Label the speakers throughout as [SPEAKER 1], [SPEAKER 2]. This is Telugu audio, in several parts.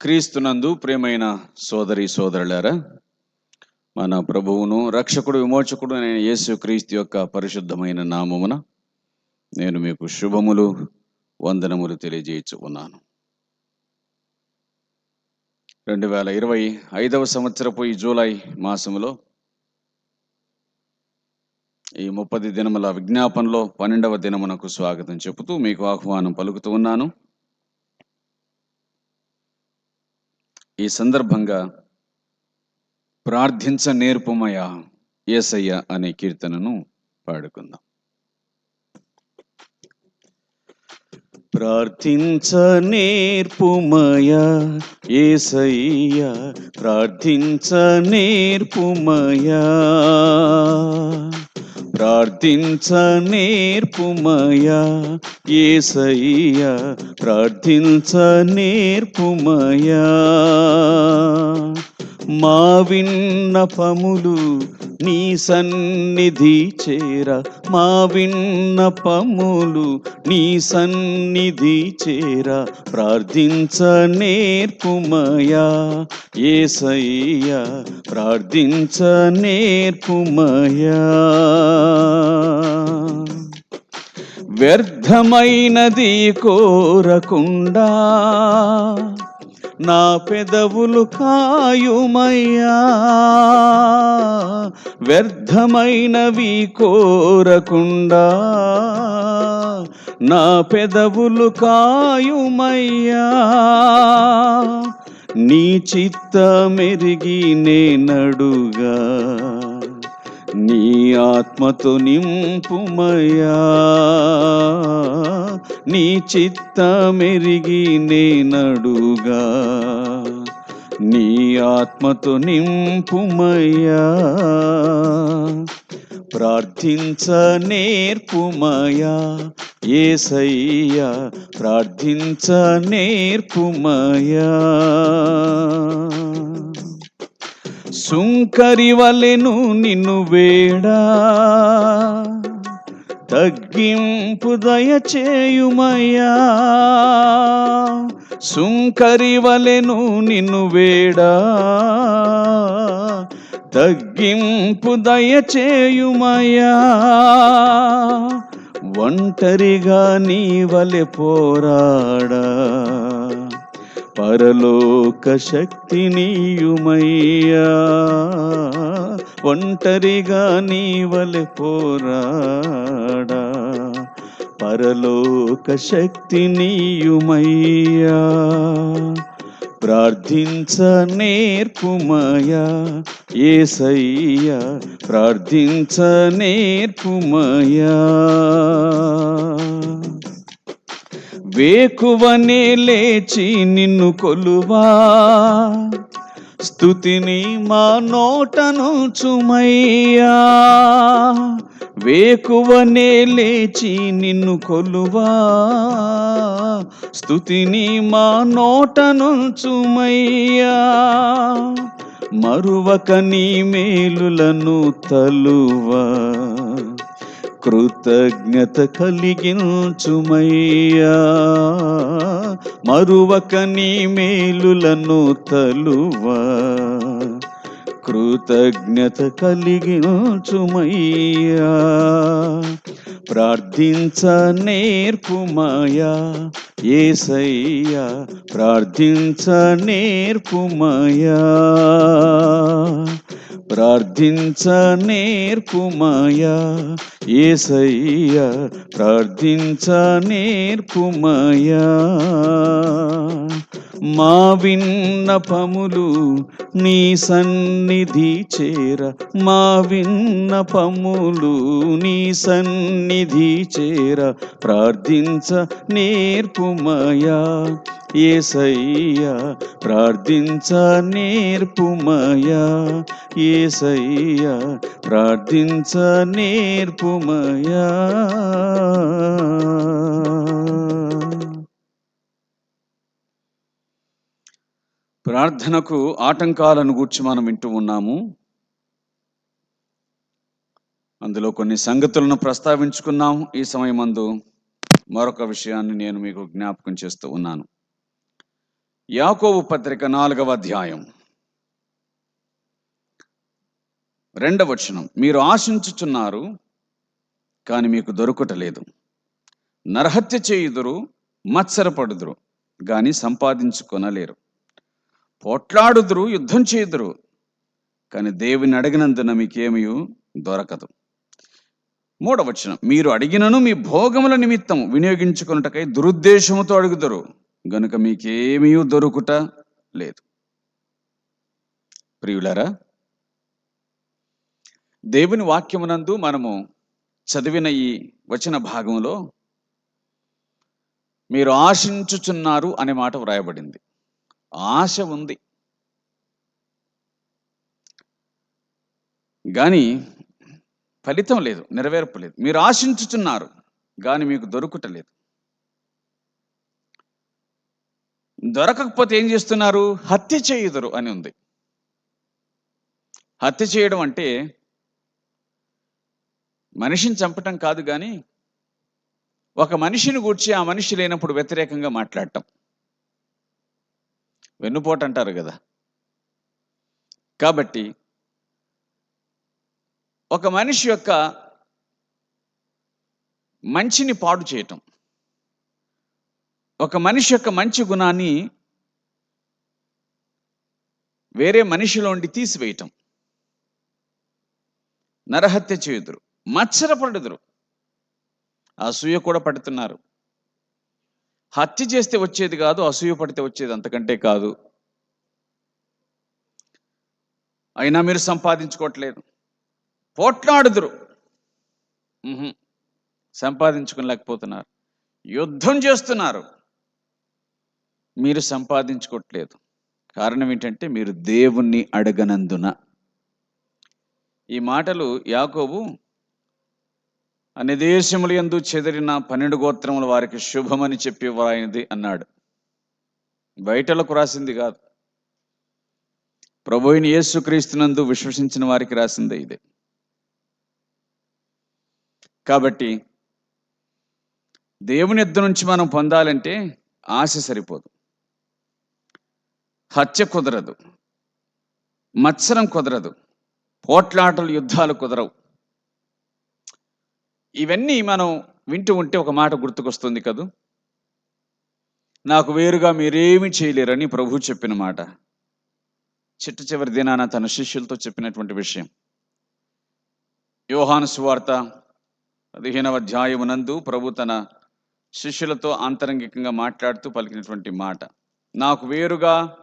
[SPEAKER 1] క్రీస్తునందు ప్రియమైన సోదరి సోదరులారా మన ప్రభువును రక్షకుడు విమోచకుడు నేను యేసు క్రీస్తు యొక్క పరిశుద్ధమైన నామమున నేను మీకు శుభములు వందనములు తెలియజేయచ్చు ఉన్నాను రెండు వేల ఇరవై ఐదవ సంవత్సరపు ఈ జూలై మాసములో ఈ ముప్పది దినముల విజ్ఞాపనలో పన్నెండవ దినమునకు స్వాగతం చెబుతూ మీకు ఆహ్వానం పలుకుతూ ఉన్నాను. ఈ సందర్భంగా ప్రార్థించ నేర్పుమయ ఏసయ్య అనే కీర్తనను పాడుకుందాం. ప్రార్థించ నేర్పుమయ ఏసయ్య ప్రార్థించ నేర్పుమయా. ప్రార్థించ నేర్పుమయా ఏసయ్య ప్రార్థించ నేర్పుమయా మా విన్నపములు నీ సన్నిధి చేర. మా విన్నపములు నీ సన్నిధి చేర. ప్రార్థించ నేర్పుమయా ఏసయ్య ప్రార్థించ నేర్పుమయా. వ్యర్థమైనది కోరకుండా నా పెదవులు కాయుమయ్యా వ్యర్థమైనవి కోరకుండా నా పెదవులు కాయుమయ్యా నీ చిత్తమెరిగి నేనడుగా నీ ఆత్మతో నింపుమయ్యా. నీ చిత్తమెరిగి నేనడుగా. నీ ఆత్మతో నింపుమయ్యా. ప్రార్థించ నేర్పుమయా ఏసయ్యా ప్రార్థించ నేర్పుమయా సుంకరివలెను నిన్ను వేడా. తగ్గింపు దయచేయుమయ్యా. సుంకరివలెను నిన్ను వేడా. తగ్గింపు దయచేయుమయ్యా. ఒంటరిగా నీ వలె పోరాడా. పరలోక శక్తి నీయుమయ్యా. ఒంటరిగా నీవలె పోరాడా. పరలోక శక్తి నీయుమయ్యా. ప్రార్థించ నేర్పుమయా ఏసయ్యా ప్రార్థించ నేర్పుమయా వేకువనే లేచి నిన్ను కొలువా. స్థుతిని మా నోటను చుమయ్యా. వేకువనే లేచి నిన్ను కొలువా. స్థుతిని మా నోటను చుమయ్యా. మరువక నీ మేలులను తలువా. కృతజ్ఞత కలిగించుమయ్యా. మరువక నీ మేలులను తలువా. కృతజ్ఞత కలిగించుమయ్యా. ప్రార్థించ నేర్పుమయా ఏసయ్యా ప్రార్థించ నేర్పుమయా ప్రార్థించ నేర్పుమయా ఏసయ్యా ప్రార్థించ నేర్పుమయా మా విన్నపములు నీ సన్నిధి చేర మా విన్నపములు నీ సన్నిధి చేర ప్రార్థించ నేర్పు నేర్పుమయా ఏసయ్యా ప్రార్థించ నేర్పుమయా ఏసయ్యా ప్రార్థించ నేర్పుమయా ప్రార్థనకు ఆటంకాలను గూర్చి మనం వింటూ ఉన్నాము. అందులో కొన్ని సంగతులను ప్రస్తావించుకున్నాం ఈ సమయమందు. మరొక విషయాన్ని నేను మీకు జ్ఞాపకం చేస్తూ ఉన్నాను. యాకోబు పత్రిక నాలుగవ అధ్యాయం. రెండవ వచనం. మీరు ఆశించుచున్నారు కానీ మీకు దొరకటలేదు. నరహత్య చేయుదురు మత్సరపడుదురు కానీ సంపాదించుకొనలేరు. పోట్లాడుదురు యుద్ధం చేయుదురు కానీ దేవుని అడిగినందున మీకేమీ దొరకదు. మూడవచనం. మీరు అడిగినను మీ భోగముల నిమిత్తం వినియోగించుకున్నటకై దురుద్దేశముతో అడుగుదరు. గనుక మీకేమీ దొరుకుట లేదు. ప్రియులారా దేవుని వాక్యమునందు మనము చదివిన ఈ వచన భాగంలో మీరు ఆశించుచున్నారు అనే మాట వ్రాయబడింది. ఆశ ఉంది. కానీ ఫలితం లేదు నెరవేర్పు లేదు. మీరు ఆశించుచున్నారు కానీ మీకు దొరుకుటలేదు దొరకకపోతే ఏం చేస్తున్నారు? హత్య చేయుదురు అని ఉంది. హత్య చేయడం అంటే మనిషిని చంపటం కాదు కానీ ఒక మనిషిని గూర్చి ఆ మనిషి లేనప్పుడు వ్యతిరేకంగా మాట్లాడటం. వెన్నుపోటు అంటారు కదా కాబట్టి ఒక మనిషి యొక్క మంచిని పాడు చేయటం. ఒక మనిషి యొక్క మంచి గుణాన్ని వేరే మనిషిలోండి తీసివేయటం. నరహత్య చేయుదురు మత్సరపడుదురు. అసూయ కూడా పడుతున్నారు. హత్య చేస్తే వచ్చేది కాదు అసూయ పడితే వచ్చేది అంతకంటే కాదు. అయినా మీరు సంపాదించుకోవట్లేదు. పోట్లాడుదురు. సంపాదించుకోలేకపోతున్నారు యుద్ధం చేస్తున్నారు. మీరు సంపాదించుకోవట్లేదు కారణం ఏంటంటే మీరు దేవుణ్ణి అడగనందున. ఈ మాటలు యాకోబు అన్ని దేశములు ఎందు చెదిరిన పన్నెండు గోత్రముల వారికి శుభమని చెప్పి వ్రాయినది అన్నాడు. బయటలకు రాసింది కాదు. ప్రభు అయిన యేసుక్రీస్తునందు విశ్వసించిన వారికి రాసిందే ఇదే. కాబట్టి దేవుని యుద్ధ నుంచి మనం పొందాలంటే ఆశ సరిపోదు. హత్య కుదరదు. మత్సరం కుదరదు. పోట్లాటలు యుద్ధాలు కుదరవు. ఇవన్నీ మనం వింటూ ఉంటే ఒక మాట గుర్తుకొస్తుంది కదూ? నాకు వేరుగా మీరేమి చేయలేరని ప్రభు చెప్పిన మాట. చిట్ట చివరి దినాన తన శిష్యులతో చెప్పినటువంటి విషయం. యోహాను సువార్త పదిహేనవ అధ్యాయమునందు ప్రభు తన శిష్యులతో ఆంతరంగికంగా మాట్లాడుతూ పలికినటువంటి మాట. నాకు వేరుగా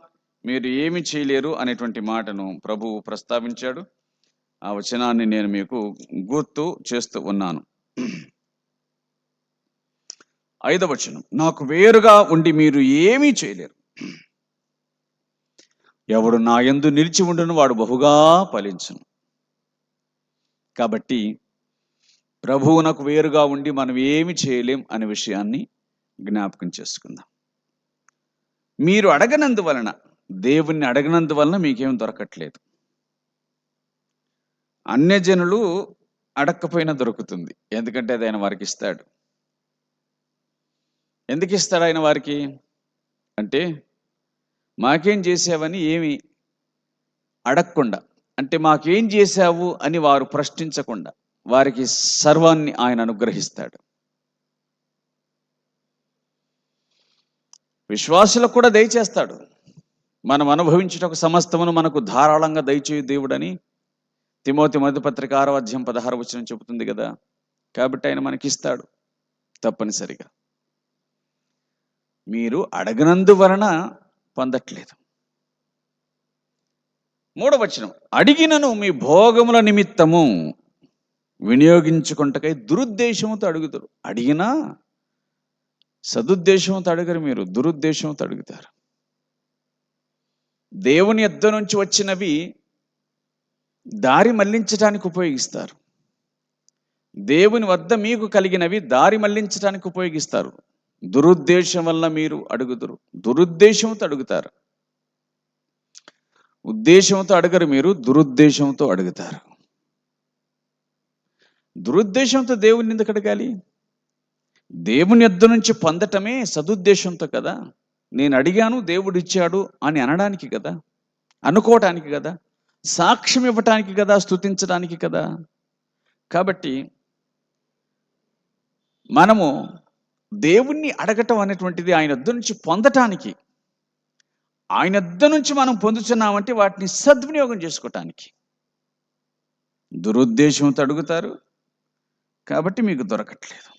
[SPEAKER 1] మీరు ఏమి చేయలేరు అనేటువంటి మాటను ప్రభువు ప్రస్తావించాడు. ఆ వచనాన్ని నేను మీకు గుర్తు చేస్తూ ఉన్నాను. ఐదవ వచనం నాకు వేరుగా ఉండి మీరు ఏమీ చేయలేరు. ఎవడు నా ఎందు నిలిచి ఉండును వాడు బహుగా ఫలించును. కాబట్టి ప్రభువునకు వేరుగా ఉండి మనం ఏమి చేయలేం అనే విషయాన్ని జ్ఞాపకం చేసుకుందాం. మీరు అడగనందువలన దేవుణ్ణి అడగనందువలన మీకేం దొరకట్లేదు. అన్యజనులు అడక్కపోయినా దొరుకుతుంది. ఎందుకంటే అది ఆయన వారికి ఇస్తాడు. ఎందుకు ఇస్తాడు ఆయన వారికి? అంటే మాకేం చేసావని ఏమి అడగకుండా అంటే మాకేం చేశావు అని వారు ప్రశ్నించకుండా. వారికి సర్వాన్ని ఆయన అనుగ్రహిస్తాడు. విశ్వాసులకు కూడా దయచేస్తాడు మనం అనుభవించిన ఒక సమస్తమును మనకు ధారాళంగా దయచేయు దేవుడని తిమోతి మధుపత్రిక ఆరో అధ్యాయం పదహారు వచనం చెబుతుంది కదా. కాబట్టి ఆయన మనకిస్తాడు తప్పనిసరిగా. మీరు అడగనందువలన పొందట్లేదు. మూడవచనం అడిగినను మీ భోగముల నిమిత్తము వినియోగించుకుంటకై దురుద్దేశంతో అడుగుతారు. అడిగినా సదుద్దేశంతో అడగరు మీరు దురుద్దేశంతో అడుగుతారు. దేవుని ఎద్ద నుంచి వచ్చినవి దారి మళ్ళించడానికి ఉపయోగిస్తారు. దేవుని వద్ద మీకు కలిగినవి దారి మళ్ళించడానికి ఉపయోగిస్తారు. దురుద్దేశం వల్ల మీరు అడుగుదురు. దురుద్దేశంతో అడుగుతారు. ఉద్దేశంతో అడగరు మీరు దురుద్దేశంతో అడుగుతారు. దురుద్దేశంతో దేవుని ఎందుకు అడగాలి దేవుని ఎద్దు నుంచి పొందటమే సదుద్దేశంతో కదా. నేను అడిగాను దేవుడు ఇచ్చాడు అని అనడానికి కదా అనుకోవటానికి కదా సాక్ష్యం ఇవ్వటానికి కదా స్తుతించడానికి కదా. కాబట్టి మనము దేవుణ్ణి అడగటం అనేటువంటిది ఆయన వద్ద నుంచి పొందటానికి ఆయన వద్ద నుంచి మనం పొందుతున్నామంటే వాటిని సద్వినియోగం చేసుకోవటానికి దురుద్దేశంతో అడుగుతారు కాబట్టి మీకు దొరకట్లేదు.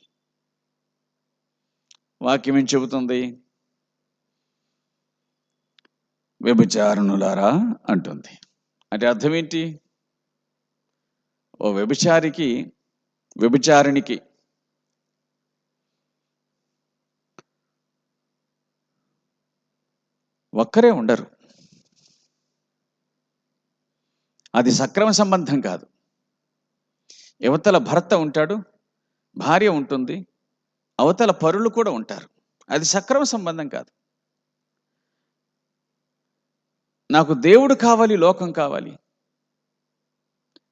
[SPEAKER 1] వాక్యం ఏం చెబుతుంది? వ్యభిచారణులారా అంటుంది. అంటే అర్థం ఏంటి? ఓ వ్యభిచారికి వ్యభిచారిణికి ఒక్కరే ఉండరు. అది సక్రమ సంబంధం కాదు. యువతల భర్త ఉంటాడు భార్య ఉంటుంది అవతల పరులు కూడా ఉంటారు. అది సక్రమ సంబంధం కాదు. నాకు దేవుడు కావాలి లోకం కావాలి.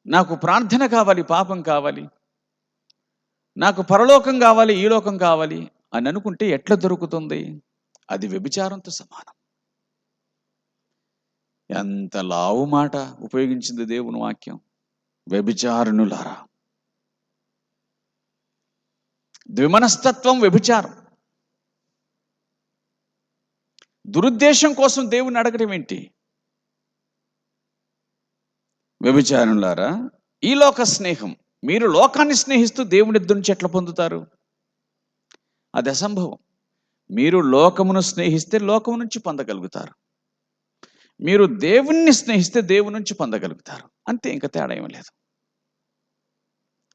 [SPEAKER 1] నాకు ప్రార్థన కావాలి పాపం కావాలి. నాకు పరలోకం కావాలి ఈ లోకం కావాలి అని అనుకుంటే ఎట్లా దొరుకుతుంది? అది వ్యభిచారంతో సమానం. ఎంత లావు మాట ఉపయోగించింది దేవుని వాక్యం. వ్యభిచారణులారా. ద్విమనస్తత్వం వ్యభిచారం. దురుద్దేశం కోసం దేవుని అడగడం ఏంటి? వ్యభిచారులారా ఈ లోక స్నేహం మీరు లోకాన్ని స్నేహిస్తూ దేవుని ఇద్దరు నుంచి ఎట్లా పొందుతారు? అది అసంభవం. మీరు లోకమును స్నేహిస్తే లోకము నుంచి పొందగలుగుతారు. మీరు దేవుణ్ణి స్నేహిస్తే దేవుని నుంచి పొందగలుగుతారు. అంతే ఇంకా తేడా ఏం లేదు.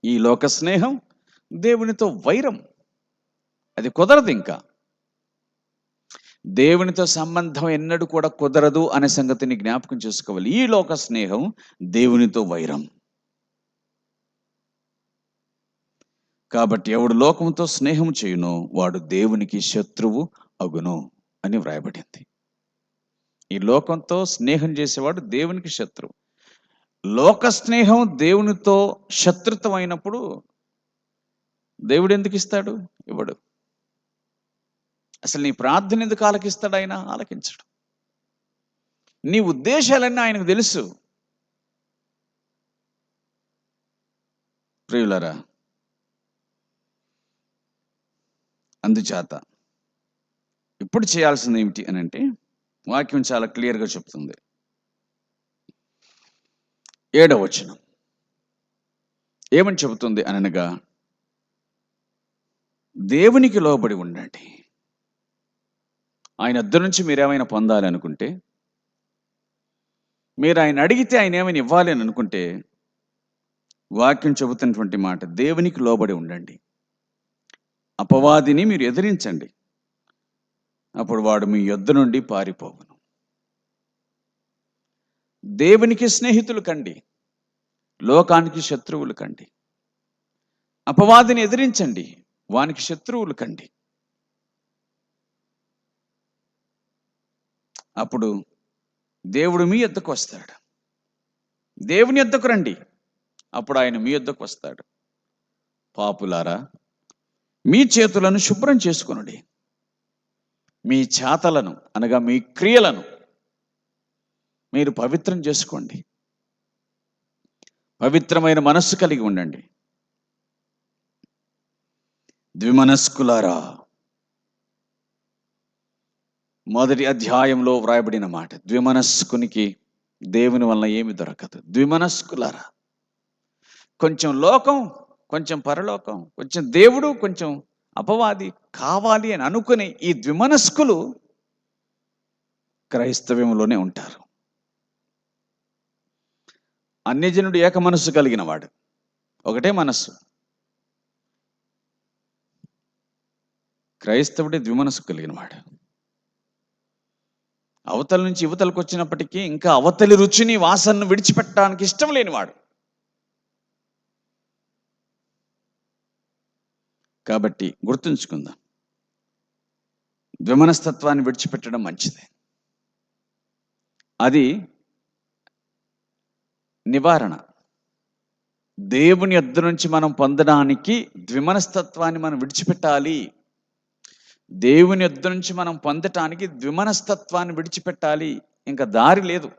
[SPEAKER 1] ఈ లోక స్నేహం దేవునితో వైరం. అది కుదరదు ఇంకా. దేవునితో సంబంధం ఎన్నడూ కూడా కుదరదు అనే సంగతిని జ్ఞాపకం చేసుకోవాలి. ఈ లోక స్నేహం దేవునితో వైరం. కాబట్టి ఎవడు లోకంతో స్నేహం చేయునో వాడు దేవునికి శత్రువు అగును అని వ్రాయబడింది. ఈ లోకంతో స్నేహం చేసేవాడు దేవునికి శత్రువు. లోక స్నేహం దేవునితో శత్రుత్వం అయినప్పుడు దేవుడు ఎందుకు ఇస్తాడు? ఇవ్వడు. అసలు నీ ప్రార్థన ఎందుకు ఆలకిస్తాడు ఆయన? ఆలకించడు. నీ ఉద్దేశాలన్నీ ఆయనకు తెలుసు. ప్రియులరా అందుచేత ఇప్పుడు చేయాల్సింది ఏమిటి అని అంటే వాక్యం చాలా క్లియర్గా చెప్తుంది. ఏడవ వచనం ఏమని చెబుతుంది అనగా దేవునికి లోబడి ఉండండి. ఆయన ఇద్దరు నుంచి మీరేమైనా పొందాలనుకుంటే మీరు ఆయన అడిగితే ఆయన ఏమైనా ఇవ్వాలి అని అనుకుంటే వాక్యం చెబుతున్నటువంటి మాట దేవునికి లోబడి ఉండండి. అపవాదిని మీరు ఎదిరించండి. అప్పుడు వాడు మీ యొద్ద నుండి పారిపోవును. దేవునికి స్నేహితులు కండి. లోకానికి శత్రువులు కండి. అపవాదిని ఎదిరించండి. వానికి శత్రువులు కండి. అప్పుడు దేవుడు మీ ఎద్దకు వస్తాడు. దేవుని ఎద్దకు రండి. అప్పుడు ఆయన మీ యొద్దకు వస్తాడు. పాపులారా మీ చేతులను శుభ్రం చేసుకునుడి. మీ చేతలను అనగా మీ క్రియలను మీరు పవిత్రం చేసుకోండి. పవిత్రమైన మనస్సు కలిగి ఉండండి. ద్విమనస్కులారా? మొదటి అధ్యాయంలో వ్రాయబడిన మాట ద్విమనస్కునికి దేవుని వలన ఏమి దొరకదు. ద్విమనస్కులారా? కొంచెం లోకం కొంచెం పరలోకం కొంచెం దేవుడు కొంచెం అపవాది కావాలి అని అనుకునే ఈ ద్విమనస్కులు క్రైస్తవ్యంలోనే ఉంటారు. అన్యజనుడు ఏక మనస్సు కలిగిన వాడు ఒకటే మనస్సు. క్రైస్తవుడే ద్విమనసు కలిగిన వాడు అవతల నుంచి యువతలకు వచ్చినప్పటికీ ఇంకా అవతలి రుచిని వాసనను విడిచిపెట్టడానికి ఇష్టం లేనివాడు. కాబట్టి గుర్తుంచుకుందాం. ద్విమనస్తత్వాన్ని విడిచిపెట్టడం మంచిది. అది నివారణ. దేవుని ఎద్దు నుంచి మనం పొందడానికి ద్విమనస్తత్వాన్ని మనం విడిచిపెట్టాలి. దేవుని యుద్ధ నుంచి మనం పొందటానికి ద్విమనస్తత్వాన్ని విడిచిపెట్టాలి. ఇంకా దారి లేదు.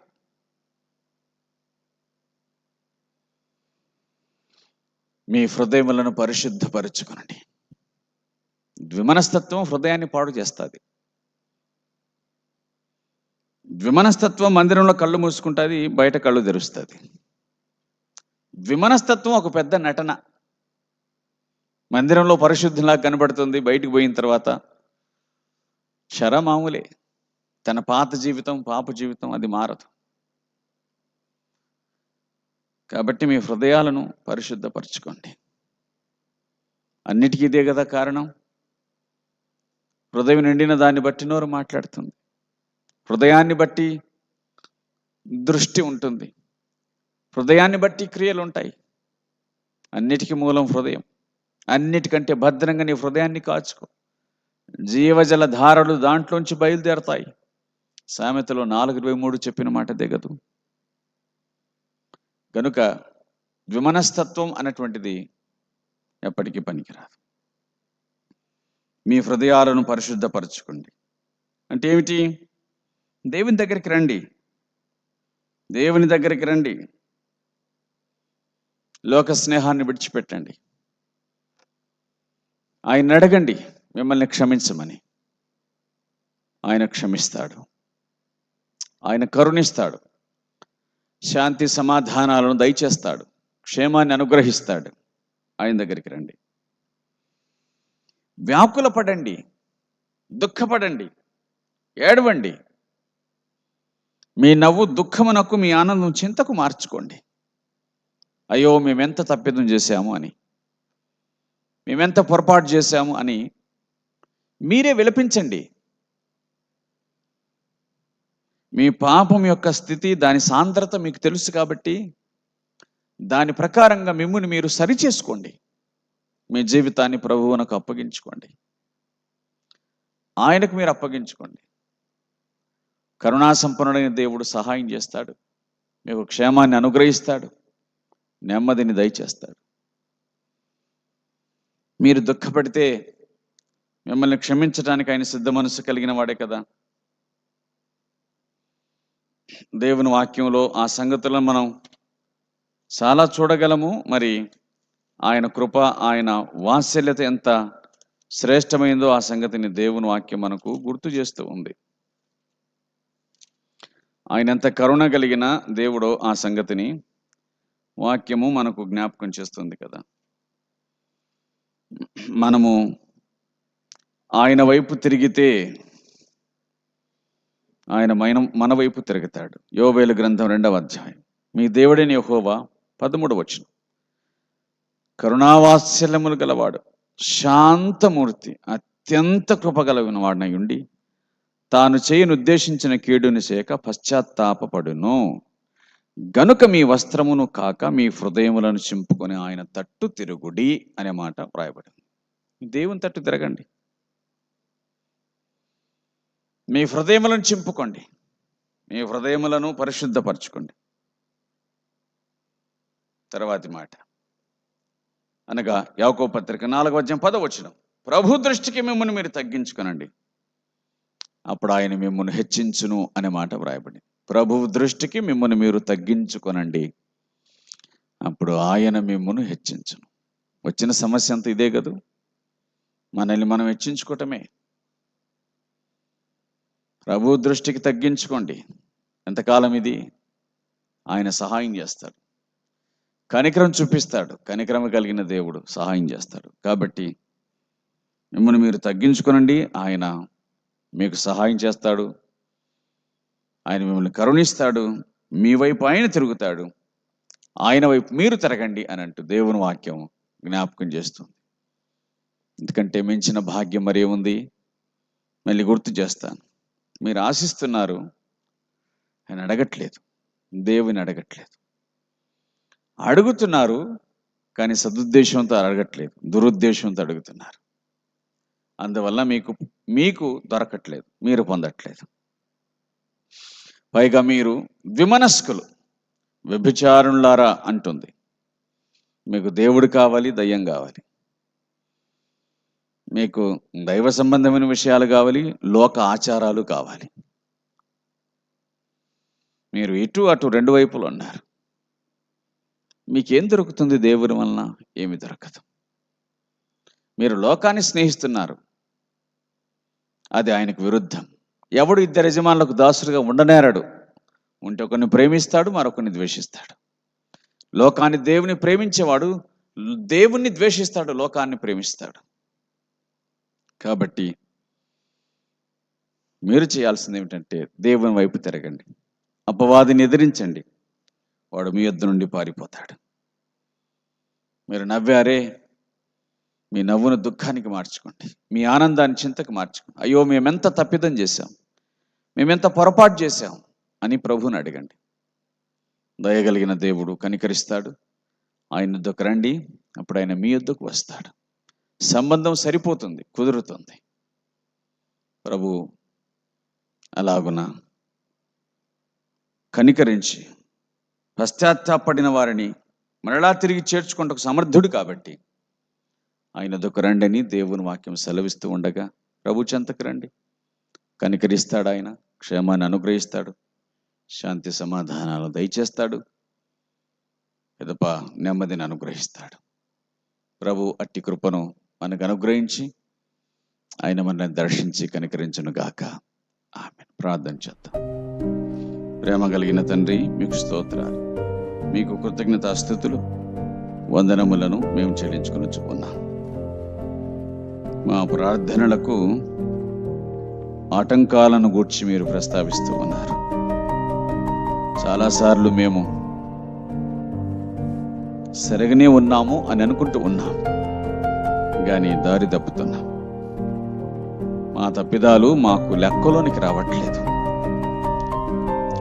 [SPEAKER 1] మీ హృదయములను పరిశుద్ధపరచుకొనండి. ద్విమనస్తత్వం హృదయాన్ని పాడు చేస్తుంది. ద్విమనస్తత్వం మందిరంలో కళ్ళు మూసుకుంటుంది బయట కళ్ళు తెరుస్తుంది. ద్విమనస్తత్వం ఒక పెద్ద నటన. మందిరంలో పరిశుద్ధిలా కనబడుతుంది బయటికి పోయిన తర్వాత శర మామూలే తన పాత జీవితం పాప జీవితం అది మారదు. కాబట్టి మీ హృదయాలను పరిశుద్ధపరచుకోండి. అన్నిటికీ ఇదే కదా కారణం? హృదయం నిండిన దాన్ని బట్టి నోరు మాట్లాడుతుంది. హృదయాన్ని బట్టి దృష్టి ఉంటుంది. హృదయాన్ని బట్టి క్రియలు ఉంటాయి. అన్నిటికీ మూలం హృదయం. అన్నిటికంటే భద్రంగా నీ హృదయాన్ని కాచుకో. జీవజల ధారలు దాంట్లోంచి బయలుదేరతాయి. సామెతలో నాలుగు ఇరవై మూడు చెప్పిన మాట దిగదు. కనుక ద్విమనస్తత్వం అన్నటువంటిది ఎప్పటికీ పనికిరాదు. మీ హృదయాలను పరిశుద్ధపరచుకోండి. అంటే ఏమిటి? దేవుని దగ్గరికి రండి. దేవుని దగ్గరికి రండి. లోక స్నేహాన్ని విడిచిపెట్టండి. ఆయన అడగండి. మిమ్మల్ని క్షమించమని. ఆయన క్షమిస్తాడు. ఆయన కరుణిస్తాడు. శాంతి సమాధానాలను దయచేస్తాడు. క్షేమాన్ని అనుగ్రహిస్తాడు. ఆయన దగ్గరికి రండి. వ్యాకుల పడండి. దుఃఖపడండి. ఏడవండి. మీ నవ్వు దుఃఖమునకు మీ ఆనందం చింతకు మార్చుకోండి. అయ్యో మేమెంత తప్పిదం చేశాము అని. మేమెంత పొరపాటు చేశాము అని మీరే విలపించండి. మీ పాపం యొక్క స్థితి దాని సాంద్రత మీకు తెలుసు కాబట్టి దాని ప్రకారంగా మిమ్మల్ని మీరు సరిచేసుకోండి. మీ జీవితాన్ని ప్రభువునకు అప్పగించుకోండి. ఆయనకు మీరు అప్పగించుకోండి. కరుణాసంపన్నుడైన దేవుడు సహాయం చేస్తాడు. మీకు క్షేమాన్ని అనుగ్రహిస్తాడు. నెమ్మదిని దయచేస్తాడు. మీరు దుఃఖపడితే మిమ్మల్ని క్షమించడానికి ఆయన సిద్ధ మనసు కలిగిన వాడే కదా. దేవుని వాక్యంలో ఆ సంగతులను మనం చాలా చూడగలము. మరి ఆయన కృప ఆయన వాత్సల్యత ఎంత శ్రేష్టమైందో ఆ సంగతిని దేవుని వాక్యం మనకు గుర్తు చేస్తూ ఉంది. ఆయన ఎంత కరుణ కలిగిన దేవుడో ఆ సంగతిని వాక్యము మనకు జ్ఞాపకం చేస్తుంది కదా. మనము ఆయన వైపు తిరిగితే ఆయన మైన మన వైపు తిరుగుతాడు. యోవేలు గ్రంథం రెండవ అధ్యాయం. మీ దేవుడిని యహోవా పదమూడు వచ్చిన కరుణావాత్సల్యములు గలవాడు శాంతమూర్తి అత్యంత కృపగలగిన వాడినై ఉండి తాను చేయను ఉద్దేశించిన కీడుని చేయక పశ్చాత్తాపపడును. గనుక మీ వస్త్రమును కాక మీ హృదయములను చింపుకొని ఆయన తట్టు తిరుగుడి అనే మాట వ్రాయబడింది. దేవుని తట్టు తిరగండి. మీ హృదయములను చింపుకోండి. మీ హృదయములను పరిశుద్ధపరచుకోండి. తర్వాతి మాట. అనగా యాకో పత్రిక నాలుగవ అధ్యాయం పదవచనం ప్రభు దృష్టికి మిమ్మల్ని మీరు తగ్గించుకునండి. అప్పుడు ఆయన మిమ్మల్ని హెచ్చించును అనే మాట వ్రాయబడింది. ప్రభువు దృష్టికి మిమ్మల్ని మీరు తగ్గించుకొనండి. అప్పుడు ఆయన మిమ్మల్ని హెచ్చించును. వచ్చిన సమస్య అంతా ఇదే కదూ? మనల్ని మనం హెచ్చించుకోవటమే. ప్రభు దృష్టికి తగ్గించుకోండి. ఎంతకాలం ఇది? ఆయన సహాయం చేస్తాడు. కనికరం చూపిస్తాడు. కనికరం కలిగిన దేవుడు సహాయం చేస్తాడు. కాబట్టి మిమ్మల్ని మీరు తగ్గించుకోనండి. ఆయన మీకు సహాయం చేస్తాడు. ఆయన మిమ్మల్ని కరుణిస్తాడు. మీ వైపు ఆయన తిరుగుతాడు. ఆయన వైపు మీరు తిరగండి అని అంటూ దేవుని వాక్యం జ్ఞాపకం చేస్తుంది. ఎందుకంటే మించిన భాగ్యం మరి ఏముంది? మళ్ళీ గుర్తు చేస్తాను. మీరు ఆశిస్తున్నారు ఆయన అడగట్లేదు. దేవుని అడగట్లేదు. అడుగుతున్నారు కానీ సదుద్దేశంతో అడగట్లేదు. దురుద్దేశంతో అడుగుతున్నారు. అందువల్ల మీకు మీకు దొరకట్లేదు. మీరు పొందట్లేదు. పైగా మీరు ద్విమనస్కులు వ్యభిచారులారా అంటుంది. మీకు దేవుడు కావాలి దయ్యం కావాలి. మీకు దైవ సంబంధమైన విషయాలు కావాలి లోక ఆచారాలు కావాలి. మీరు ఇటు అటు రెండు వైపులు ఉన్నారు. మీకేం దొరుకుతుంది దేవుని వలన? ఏమి దొరకదు. మీరు లోకాన్ని స్నేహిస్తున్నారు. అది ఆయనకు విరుద్ధం. ఎవడు ఇద్దరు యజమానులకు దాసుడుగా ఉండనేరడు. ఉంటే ఒకరిని ప్రేమిస్తాడు మరొకరిని ద్వేషిస్తాడు. లోకాన్ని దేవుని ప్రేమించేవాడు దేవుణ్ణి ద్వేషిస్తాడు లోకాన్ని ప్రేమిస్తాడు. కాబట్టి మీరు చేయాల్సింది ఏమిటంటే దేవుని వైపు తిరగండి. అపవాదిని ఎదిరించండి. వాడు మీ యొద్ద నుండి పారిపోతాడు. మీరు నవ్వారే మీ నవ్వును దుఃఖానికి మార్చుకోండి. మీ ఆనందాన్ని చింతకు మార్చుకోండి. అయ్యో మేమెంత తప్పిదం చేశాం. మేమెంత పొరపాటు చేశాం అని ప్రభువుని అడగండి. దయగలిగిన దేవుడు కనికరిస్తాడు. ఆయన యుద్ధకు రండి. అప్పుడు ఆయన మీ యుద్ధకు వస్తాడు. సంబంధం సరిపోతుంది కుదురుతుంది. ప్రభు అలాగున కనికరించి పశ్చాత్తాపడిన వారిని మరలా తిరిగి చేర్చుకుంటకు సమర్థుడు కాబట్టి ఆయన రండని దేవుని వాక్యం సెలవిస్తూ ఉండగా ప్రభు చెంతకు రండి. కనికరిస్తాడు ఆయన క్షేమాన్ని అనుగ్రహిస్తాడు శాంతి సమాధానాలు దయచేస్తాడు ఎదప నెమ్మదిని అనుగ్రహిస్తాడు. ప్రభు అట్టి కృపను మనకు అనుగ్రహించి ఆయన మనల్ని దర్శించి కనికరించును గాక. ఆమె ప్రార్థన చేద్దాం. ప్రేమ కలిగిన తండ్రి మీకు స్తోత్రాలు. మీకు కృతజ్ఞత కృతజ్ఞతాస్థుతులు వందనములను మేము చెల్లించుకుని ఉన్నాం మా ప్రార్థనలకు ఆటంకాలను గూర్చి మీరు ప్రస్తావిస్తూ ఉన్నారు. చాలాసార్లు మేము సరిగనే ఉన్నాము అని అనుకుంటూ ఉన్నాం. కానీ దారి తప్పుతున్నాం మా తప్పిదాలు మాకు లెక్కలోనికి రావట్లేదు.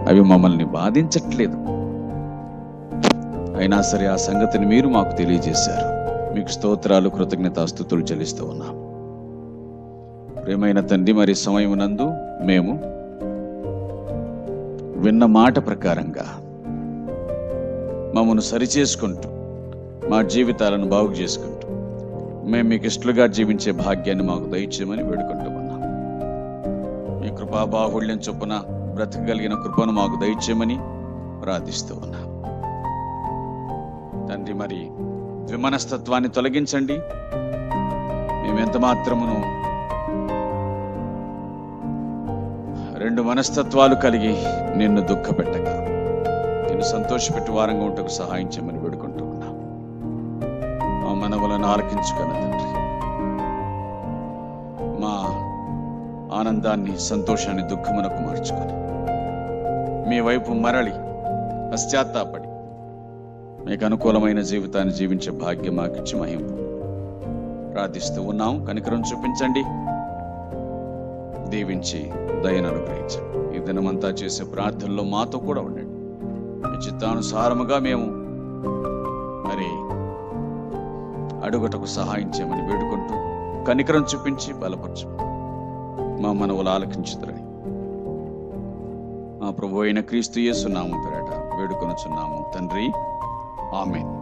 [SPEAKER 1] అవి మమ్మల్ని బాధించట్లేదు. అయినా సరే ఆ సంగతిని మీరు మాకు తెలియజేశారు. మీకు స్తోత్రాలు కృతజ్ఞతాస్థుతులు చెల్లిస్తూ ఉన్నాం. ప్రేమైన తండ్రి మరి సమయం నందు మేము విన్న మాట ప్రకారంగా మమ్మను సరిచేసుకుంటూ మా జీవితాలను బాగు చేసుకుంటూ మేము మీకు ఇష్టలుగా జీవించే భాగ్యాన్ని మాకు దయచేయమని వేడుకుంటూ ఉన్నాం. మీ కృపా బాహుళ్యం చొప్పున బ్రతకగలిగిన కృపను మాకు దయచేయమని ప్రార్థిస్తూ ఉన్నాం. తండ్రి మరి ద్విమనస్తత్వాన్ని తొలగించండి. మేమెంత మాత్రమును రెండు మనస్తత్వాలు కలిగి నిన్ను దుఃఖపెట్టగా నిన్ను సంతోషపెట్టి వారంగా ఉంటకు సహాయం చేయమని వేడుకుంటున్నాను మనవులను ఆలకించుకున్న తండ్రి. మా ఆనందాన్ని సంతోషాన్ని దుఃఖమునకు మార్చుకొని. మీ వైపు మరలి పశ్చాత్తాపడి మీకు అనుకూలమైన జీవితాన్ని జీవించే భాగ్యం మాకిచ్చి మహింపు. ప్రార్థిస్తూ ఉన్నాం. కనికరం చూపించండి. దీవించి దయను అనుగ్రహించండి. ఈ దినమంతా చేసే ప్రార్థనలో మాతో కూడా ఉండండి. మీ చిత్తానుసారముగా మేము అడుగుటకు సహాయం చేయమని వేడుకుంటూ కనికరం చూపించి బలపరచు మా మనవులు ఆలకించుతారని మా ప్రభు అయిన క్రీస్తు యేసు నామం పేరట వేడుకొనుచున్నాము తండ్రి. ఆమెన్.